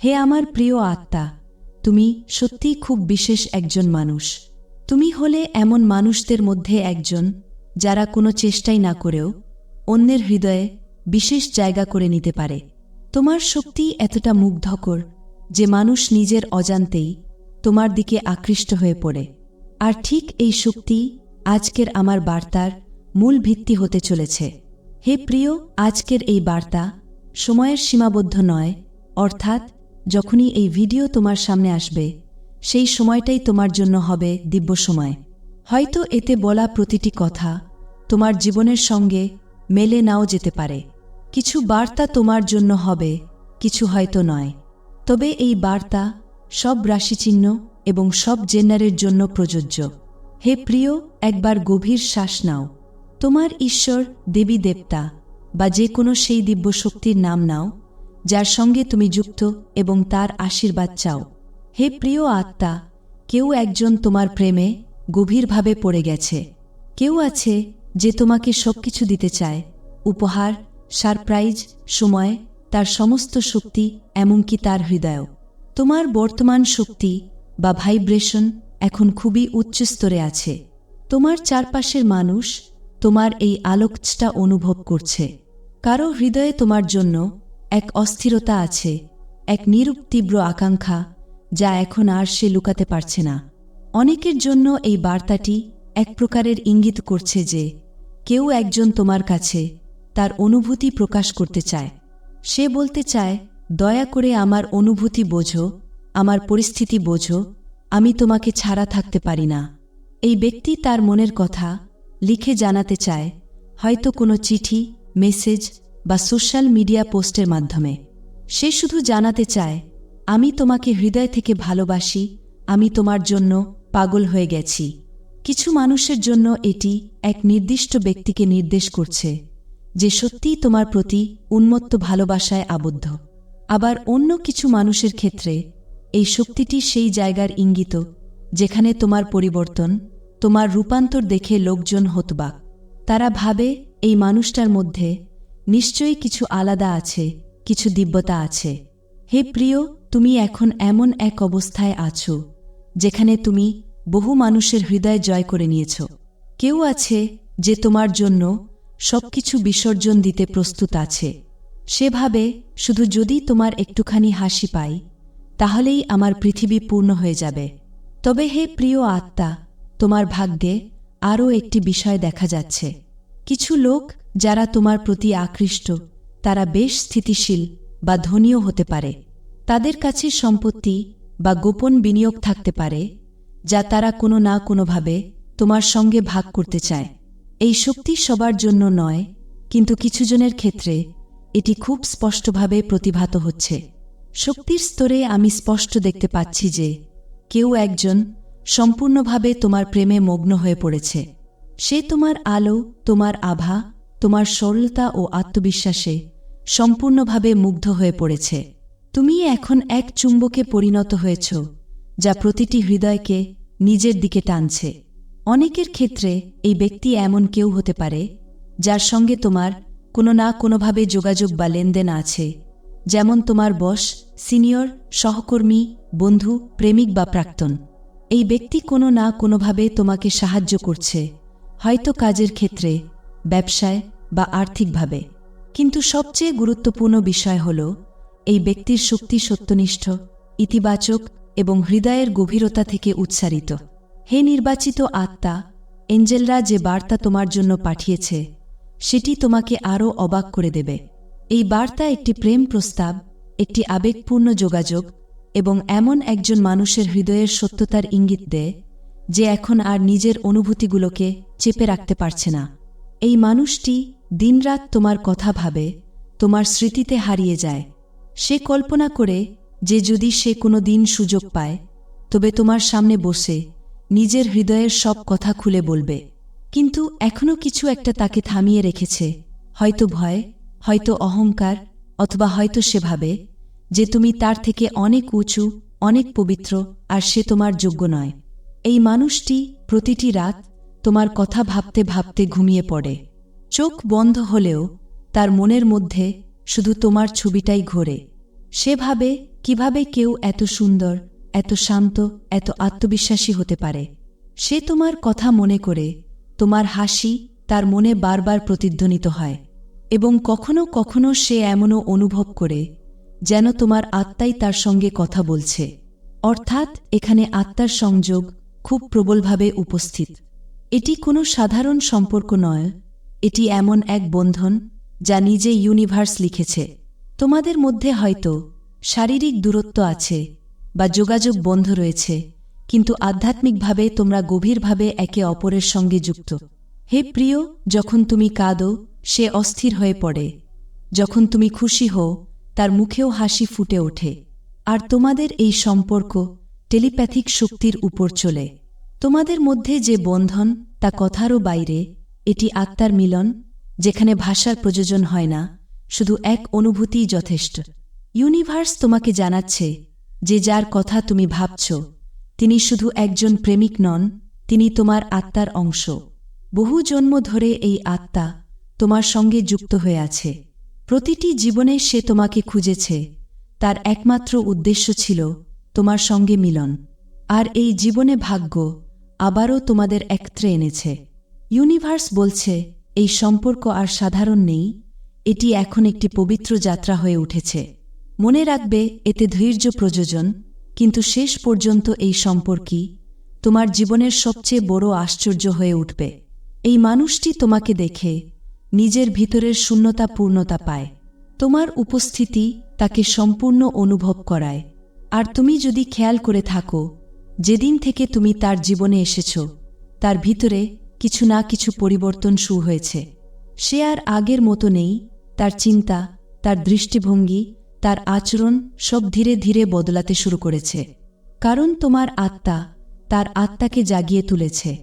হে আমার প্রিয় আত্মা, তুমি সত্যিই খুব বিশেষ একজন মানুষ। তুমি হলে এমন মানুষদের মধ্যে একজন যারা কোনো চেষ্টাই না করেও অন্যের হৃদয়ে বিশেষ জায়গা করে নিতে পারে। তোমার শক্তি এতটা মুগ্ধকর যে মানুষ নিজের অজান্তেই তোমার দিকে আকৃষ্ট হয়ে পড়ে। আর ঠিক এই শক্তি আজকের আমার বার্তার মূল ভিত্তি হতে চলেছে। হে প্রিয়, আজকের এই বার্তা সময়ের সীমাবদ্ধ নয়, অর্থাৎ যখনই এই ভিডিও তোমার সামনে আসবে, সেই সময়টাই তোমার জন্য হবে দিব্য সময়। হয়তো এতে বলা প্রতিটি কথা তোমার জীবনের সঙ্গে মেলে নাও যেতে পারে। কিছু বার্তা তোমার জন্য হবে, কিছু হয়তো নয়। তবে এই বার্তা সব রাশিচিহ্ন এবং সব জেন্নারের জন্য প্রযোজ্য। হে প্রিয়, একবার গভীর শ্বাস নাও। তোমার ঈশ্বর দেবী দেবতা বা যে কোনো সেই দিব্য শক্তির নাম নাও যার সঙ্গে তুমি যুক্ত এবং তার আশীর্বাদ চাও। হে প্রিয় আত্মা, কেউ একজন তোমার প্রেমে গভীরভাবে পড়ে গেছে। কেউ আছে যে তোমাকে সবকিছু দিতে চায়। উপহার, সারপ্রাইজ, সময়, তার সমস্ত শক্তি এমনকি তার হৃদয়। তোমার বর্তমান শক্তি বা ভাইব্রেশন এখন খুবই উচ্চ স্তরে আছে। তোমার চারপাশের মানুষ তোমার এই আলোকটা অনুভব করছে। কারও হৃদয়ে তোমার জন্য এক অস্থিরতা আছে, এক নিরূপ তীব্র আকাঙ্ক্ষা, যা এখন আর সে লুকাতে পারছে না। অনেকের জন্য এই বার্তাটি এক প্রকারের ইঙ্গিত করছে যে, কেউ একজন তোমার কাছে তার অনুভূতি প্রকাশ করতে চায়। সে বলতে চায়, দয়া করে আমার অনুভূতি বোঝো, আমার পরিস্থিতি বোঝো, আমি তোমাকে ছাড়া থাকতে পারি না। এই ব্যক্তি তার মনের কথা লিখে জানাতে চায়, হয়তো কোনো চিঠি, মেসেজ বা সোশ্যাল মিডিয়া পোস্টের মাধ্যমে। সে শুধু জানাতে চায়, আমি তোমাকে হৃদয় থেকে ভালোবাসি, আমি তোমার জন্য পাগল হয়ে গেছি। কিছু মানুষের জন্য এটি এক নির্দিষ্ট ব্যক্তিকে নির্দেশ করছে, যে সত্যিই তোমার প্রতি উন্মত্ত ভালোবাসায় আবদ্ধ। আবার অন্য কিছু মানুষের ক্ষেত্রে, এই শক্তিটি সেই জায়গার ইঙ্গিত, যেখানে তোমার পরিবর্তন, তোমার রূপান্তর দেখে লোকজন হতবাক। তারা ভাবে, এই মানুষটার মধ্যে নিশ্চয়ই কিছু আলাদা আছে, কিছু দিব্যতা আছে। হে প্রিয়, তুমি এখন এমন এক অবস্থায় আছো, যেখানে তুমি বহু মানুষের হৃদয় জয় করে নিয়েছ। কেউ আছে যে তোমার জন্য সবকিছু বিসর্জন দিতে প্রস্তুত আছে। সেভাবে শুধু যদি তোমার একটুখানি হাসি পাই, তাহলেই আমার পৃথিবী পূর্ণ হয়ে যাবে। তবে হে প্রিয় আত্মা, তোমার ভাগ্যে আরও একটি বিষয় দেখা যাচ্ছে। কিছু লোক যারা তোমার প্রতি আকৃষ্ট, তারা বেশ স্থিতিশীল বা ধনীও হতে পারে। তাদের কাছে সম্পত্তি বা গোপন বিনিয়োগ থাকতে পারে, যা তারা কোনো না কোনোভাবে তোমার সঙ্গে ভাগ করতে চায়। এই শক্তি সবার জন্য নয়, কিন্তু কিছুজনের ক্ষেত্রে এটি খুব স্পষ্টভাবে প্রতিভাত হচ্ছে। শক্তির স্তরে আমি স্পষ্ট দেখতে পাচ্ছি যে কেউ একজন সম্পূর্ণভাবে তোমার প্রেমে মগ্ন হয়ে পড়েছে। সে তোমার আলো, তোমার আভা তোমার সরলতা ও আত্মবিশ্বাসে সম্পূর্ণভাবে মুগ্ধ হয়ে পড়েছে। তুমি এখন এক চুম্বকে পরিণত হয়েছ, যা প্রতিটি হৃদয়কে নিজের দিকে টানছে। অনেকের ক্ষেত্রে এই ব্যক্তি এমন কেউ হতে পারে, যার সঙ্গে তোমার কোনো না কোনোভাবে যোগাযোগ বা লেনদেন আছে, যেমন তোমার বস, সিনিয়র, সহকর্মী, বন্ধু, প্রেমিক বা প্রাক্তন। এই ব্যক্তি কোনো না কোনোভাবে তোমাকে সাহায্য করছে, হয়তো কাজের ক্ষেত্রে, ব্যবসায় বা আর্থিকভাবে। কিন্তু সবচেয়ে গুরুত্বপূর্ণ বিষয় হল, এই ব্যক্তির শক্তি সত্যনিষ্ঠ, ইতিবাচক এবং হৃদয়ের গভীরতা থেকে উচ্চারিত হে নির্বাচিত আত্মা, এঞ্জেলরা যে বার্তা তোমার জন্য পাঠিয়েছে, সেটি তোমাকে আরও অবাক করে দেবে। এই বার্তা একটি প্রেম প্রস্তাব, একটি আবেগপূর্ণ যোগাযোগ এবং এমন একজন মানুষের হৃদয়ের সত্যতার ইঙ্গিত দেয়, যে এখন আর নিজের অনুভূতিগুলোকে চেপে রাখতে পারছে না। এই মানুষটি দিনরাত তোমার কথা ভাবে, তোমার স্মৃতিতে হারিয়ে যায়। সে কল্পনা করে যে যদি সে কোনো দিন সুযোগ পায়, তবে তোমার সামনে বসে নিজের হৃদয়ের সব কথা খুলে বলবে। কিন্তু এখনও কিছু একটা তাকে থামিয়ে রেখেছে, হয়তো ভয়, হয়তো অহংকার, অথবা হয়তো সে ভাবে যে তুমি তার থেকে অনেক উঁচু, অনেক পবিত্র, আর সে তোমার যোগ্য নয়। এই মানুষটি প্রতিটি রাত তোমার কথা ভাবতে ভাবতে ঘুমিয়ে পড়ে। চোখ বন্ধ হলেও তার মনের মধ্যে শুধু তোমার ছবিটাই ঘোরে। সে ভাবে কীভাবে কেউ এত সুন্দর, এত শান্ত, এত আত্মবিশ্বাসী হতে পারে। সে তোমার কথা মনে করে তোমার হাসি তার মনে বারবার প্রতিধ্বনিত হয় এবং কখনো কখনো সে এমনও অনুভব করে যেন তোমার আত্মাই তার সঙ্গে কথা বলছে। অর্থাৎ এখানে আত্মার সংযোগ খুব প্রবলভাবে উপস্থিত। এটি কোনো সাধারণ সম্পর্ক নয়। এটি এমন এক বন্ধন যা নিজে ইউনিভার্স লিখেছে। তোমাদের মধ্যে হয়তো শারীরিক দূরত্ব আছে বা যোগাযোগ বন্ধ রয়েছে, কিন্তু আধ্যাত্মিকভাবে তোমরা গভীরভাবে একে অপরের সঙ্গে যুক্ত। হে প্রিয়, যখন তুমি কাঁদো, সে অস্থির হয়ে পড়ে। যখন তুমি খুশি হও, তার মুখেও হাসি ফুটে ওঠে। আর তোমাদের এই সম্পর্ক টেলিপ্যাথিক শক্তির উপর চলে। তোমাদের মধ্যে যে বন্ধন, তা কথারও বাইরে, এটি আত্মার মিলন, যেখানে ভাষার প্রয়োজন হয় না, শুধু এক অনুভূতিই যথেষ্ট। ইউনিভার্স তোমাকে জানাচ্ছে যে যার কথা তুমি ভাবছ, তিনি শুধু একজন প্রেমিক নন, তিনি তোমার আত্মার অংশ। বহু জন্ম ধরে এই আত্মা তোমার সঙ্গে যুক্ত হয়ে আছে। প্রতিটি জীবনে সে তোমাকে খুঁজেছে, তার একমাত্র উদ্দেশ্য ছিল তোমার সঙ্গে মিলন। আর এই জীবনে ভাগ্য আবারও তোমাদের একত্রে এনেছে। ইউনিভার্স বলছে, এই সম্পর্ক আর সাধারণ নেই, এটি এখন একটি পবিত্র যাত্রা হয়ে উঠেছে। মনে রাখবে, এতে ধৈর্য প্রয়োজন, কিন্তু শেষ পর্যন্ত এই সম্পর্কই তোমার জীবনের সবচেয়ে বড় আশ্চর্য হয়ে উঠবে। এই মানুষটি তোমাকে দেখে নিজের ভিতরের শূন্যতা পূর্ণতা পায়। তোমার উপস্থিতি তাকে সম্পূর্ণ অনুভব করায়। আর তুমি যদি খেয়াল করে থাকো যেদিন থেকে তুমি তার জীবনে এসেছ, তার ভিতরে কিছু না কিছু পরিবর্তন শুরু হয়েছে। সে আর আগের মতো নেই, তার চিন্তা, তার দৃষ্টিভঙ্গি, তার আচরণ সব ধীরে ধীরে বদলাতে শুরু করেছে। কারণ তোমার আত্মা তার আত্মাকে জাগিয়ে তুলেছে।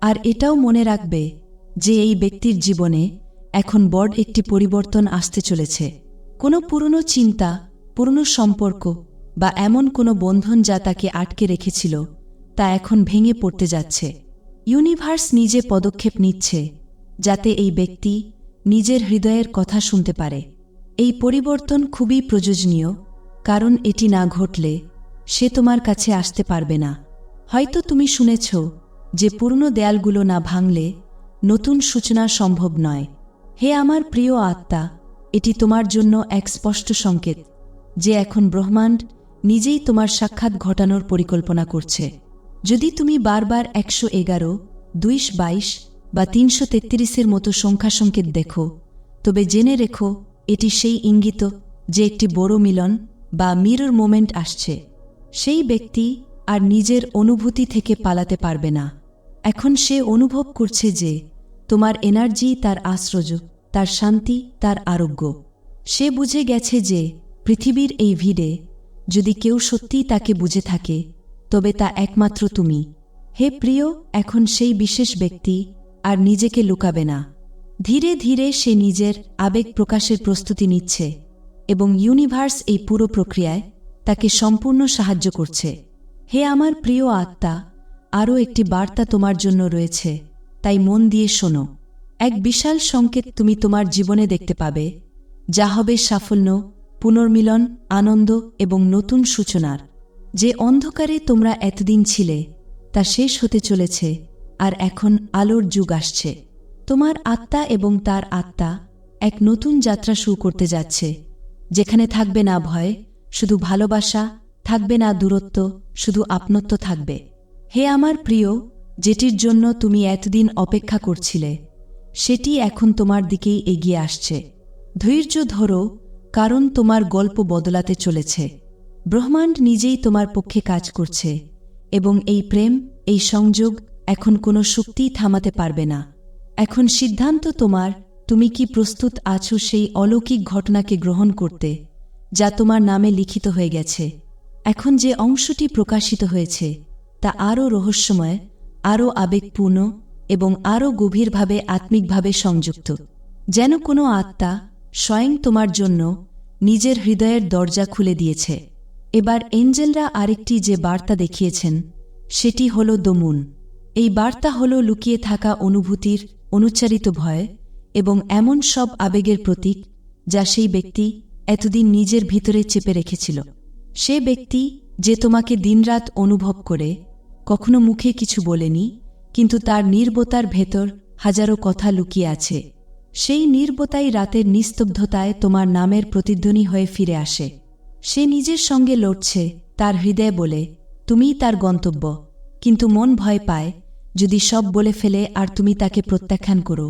আর এটাও মনে রাখবে যে এই ব্যক্তির জীবনে এখন বড় একটি পরিবর্তন আসতে চলেছে। কোনো পুরনো চিন্তা, পুরনো সম্পর্ক বা এমন কোনো বন্ধন যা তাকে আটকে রেখেছিল, তা এখন ভেঙে পড়তে যাচ্ছে। ইউনিভার্স নিজে পদক্ষেপ নিচ্ছে, যাতে এই ব্যক্তি নিজের হৃদয়ের কথা শুনতে পারে। এই পরিবর্তন খুবই প্রয়োজনীয়, কারণ এটি না ঘটলে সে তোমার কাছে আসতে পারবে না। হয়তো তুমি শুনেছ যে পুরনো দেয়ালগুলো না ভাঙলে নতুন সূচনা সম্ভব নয়। হে আমার প্রিয় আত্মা, এটি তোমার জন্য এক স্পষ্ট সংকেত যে এখন ব্রহ্মাণ্ড নিজেই তোমার সাক্ষাৎ ঘটানোর পরিকল্পনা করছে। যদি তুমি বারবার একশো এগারো, দুইশ বাইশ বা তিনশো তেত্রিশের মতো সংখ্যা সংকেত দেখো, তবে জেনে রেখো, এটি সেই ইঙ্গিত যে একটি বড় মিলন বা মিরর মোমেন্ট আসছে। সেই ব্যক্তি আর নিজের অনুভূতি থেকে পালাতে পারবে না। এখন সে অনুভব করছে যে তোমার এনার্জি তার আশ্রয় তার শান্তি, তার আরোগ্য। সে বুঝে গেছে যে পৃথিবীর এই ভিড়ে যদি কেউ সত্যিই তাকে বুঝে থাকে, তবে তা একমাত্র তুমি। হে প্রিয়, এখন সেই বিশেষ ব্যক্তি আর নিজেকে লুকাবে না। ধীরে ধীরে সে নিজের আবেগ প্রকাশের প্রস্তুতি নিচ্ছে এবং ইউনিভার্স এই পুরো প্রক্রিয়ায় তাকে সম্পূর্ণ সাহায্য করছে। হে আমার প্রিয় আত্মা, আরও একটি বার্তা তোমার জন্য রয়েছে, তাই মন দিয়ে শোনো। এক বিশাল সংকেত তুমি তোমার জীবনে দেখতে পাবে, যা হবে সাফল্য পুনর্মিলন, আনন্দ এবং নতুন সূচনার। যে অন্ধকারে তোমরা এতদিন ছিলে, তা শেষ হতে চলেছে, আর এখন আলোর যুগ আসছে। তোমার আত্মা এবং তার আত্মা এক নতুন যাত্রা শুরু করতে যাচ্ছে। যেখানে থাকবে না ভয়, শুধু ভালোবাসা, থাকবে না দূরত্ব, শুধু আপনত্ব থাকবে। হে আমার প্রিয়, যেটির জন্য তুমি এতদিন অপেক্ষা করছিলে, সেটি এখন তোমার দিকেই এগিয়ে আসছে। ধৈর্য ধরো কারণ তোমার গল্প বদলাতে চলেছে। ব্রহ্মাণ্ড নিজেই তোমার পক্ষে কাজ করছে এবং এই প্রেম, এই সংযোগ এখন কোনো শক্তিই থামাতে পারবে না। এখন সিদ্ধান্ত তোমার, তুমি কি প্রস্তুত আছো সেই অলৌকিক ঘটনাকে গ্রহণ করতে, যা তোমার নামে লিখিত হয়ে গেছে। এখন যে অংশটি প্রকাশিত হয়েছে, তা আরও রহস্যময়, আরও আবেগপূর্ণ এবং আরও গভীরভাবে আত্মিকভাবে সংযুক্ত। যেন কোনো আত্মা স্বয়ং তোমার জন্য নিজের হৃদয়ের দরজা খুলে দিয়েছে। এবার এঞ্জেলরা আরেকটি যে বার্তা দেখিয়েছেন, সেটি হল দমুন। এই বার্তা হল লুকিয়ে থাকা অনুভূতির অনুচ্চারিত ভয় এবং এমন সব আবেগের প্রতীক যা সেই ব্যক্তি এতদিন নিজের ভিতরে চেপে রেখেছিল। সে ব্যক্তি যে তোমাকে দিনরাত অনুভব করে, কখনো মুখে কিছু বলেনি, কিন্তু তার নির্বতার ভেতর হাজারো কথা লুকিয়ে আছে। সেই নির্বতাই রাতের নিস্তব্ধতায় তোমার নামের প্রতিধ্বনি হয়ে ফিরে আসে। সে নিজের সঙ্গে লড়ছে, তার হৃদয় বলে, তুমিই তার গন্তব্য। কিন্তু মন ভয় পায়, যদি সব বলে ফেলে আর তুমি তাকে প্রত্যাখ্যান করো।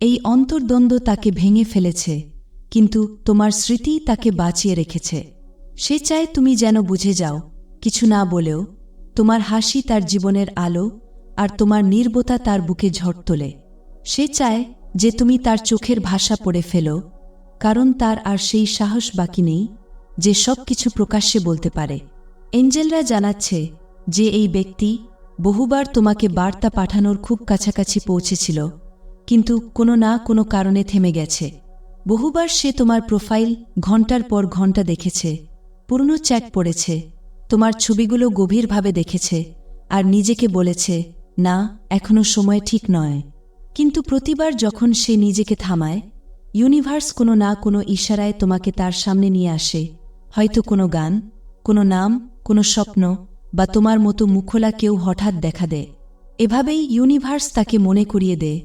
এই অন্তর্দ্বন্দ্ব তাকে ভেঙে ফেলেছে, কিন্তু তোমার স্মৃতি তাকে বাঁচিয়ে রেখেছে। সে চায় তুমি যেন বুঝে যাও, কিছু না বলেও, তোমার হাসি তার জীবনের আলো আর তোমার নির্বতা তার বুকে ঝড় তোলে। সে চায় যে তুমি তার চোখের ভাষা পড়ে ফেলো, কারণ তার আর সেই সাহস বাকি নেই যে সব কিছু প্রকাশ্যে বলতে পারে। এঞ্জেলরা জানাচ্ছে যে এই ব্যক্তি বহুবার তোমাকে বার্তা পাঠানোর খুব কাছাকাছি পৌঁছেছিল, কিন্তু কোনো না কোনো কারণে থেমে গেছে। বহুবার সে তোমার প্রোফাইল ঘণ্টার পর ঘণ্টা দেখেছে, পুরনো চ্যাট পড়েছে, তোমার ছবিগুলো গভীরভাবে দেখেছে, আর নিজেকে বলেছে, না এখনও সময় ঠিক নয়। কিন্তু প্রতিবার যখন সে নিজেকে থামায়, ইউনিভার্স কোনো না কোনো ইশারায় তোমাকে তার সামনে নিয়ে আসে। হয়তো কোনো গান, কোনো নাম, কোনো স্বপ্ন বা তোমার মতো মুখোলা কেউ হঠাৎ দেখা দেয়। এভাবেই ইউনিভার্স তাকে মনে করিয়ে দে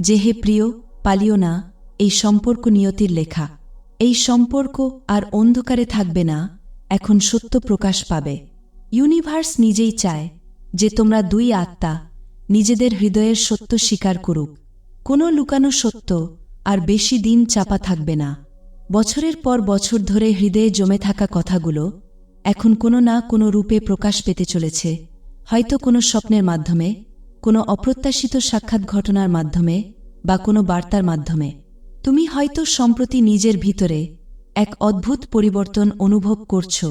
যে, হে প্রিয়, পালিও না, এই সম্পর্ক নিয়তির লেখা। এই সম্পর্ক আর অন্ধকারে থাকবে না, এখন সত্য প্রকাশ পাবে। ইউনিভার্স নিজেই চায় যে, তোমরা দুই আত্মা নিজেদের হৃদয়ের সত্য স্বীকার করুক। কোনো লুকানো সত্য আর বেশি দিন চাপা থাকবে না। বছরের পর বছর ধরে হৃদয়ে জমে থাকা কথাগুলো এখন কোনো না কোনো রূপে প্রকাশ পেতে চলেছে। হয়তো কোনো স্বপ্নের মাধ্যমে, কোনো অপ্রত্যাশিত সাক্ষাৎ ঘটনার মাধ্যমে বা কোনো বার্তার মাধ্যমে। তুমি হয়তো সম্প্রতি নিজের ভিতরে এক অদ্ভুত পরিবর্তন অনুভব করছ,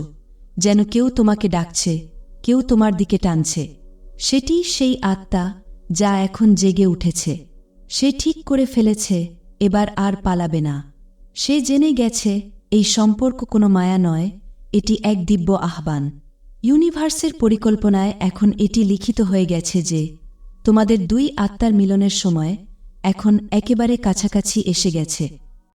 যেন কেউ তোমাকে ডাকছে, কেউ তোমার দিকে টানছে। সেটি সেই আত্মা, যা এখন জেগে উঠেছে। সে ঠিক করে ফেলেছে, এবার আর পালাবে না। সে জেনে গেছে, এই সম্পর্ক কোনো মায়া নয়, এটি এক দিব্য আহ্বান। ইউনিভার্সের পরিকল্পনায় এখন এটি লিখিত হয়ে গেছে যে, তোমাদের দুই আত্মার মিলনের সময় এখন একেবারে কাছাকাছি এসে গেছে।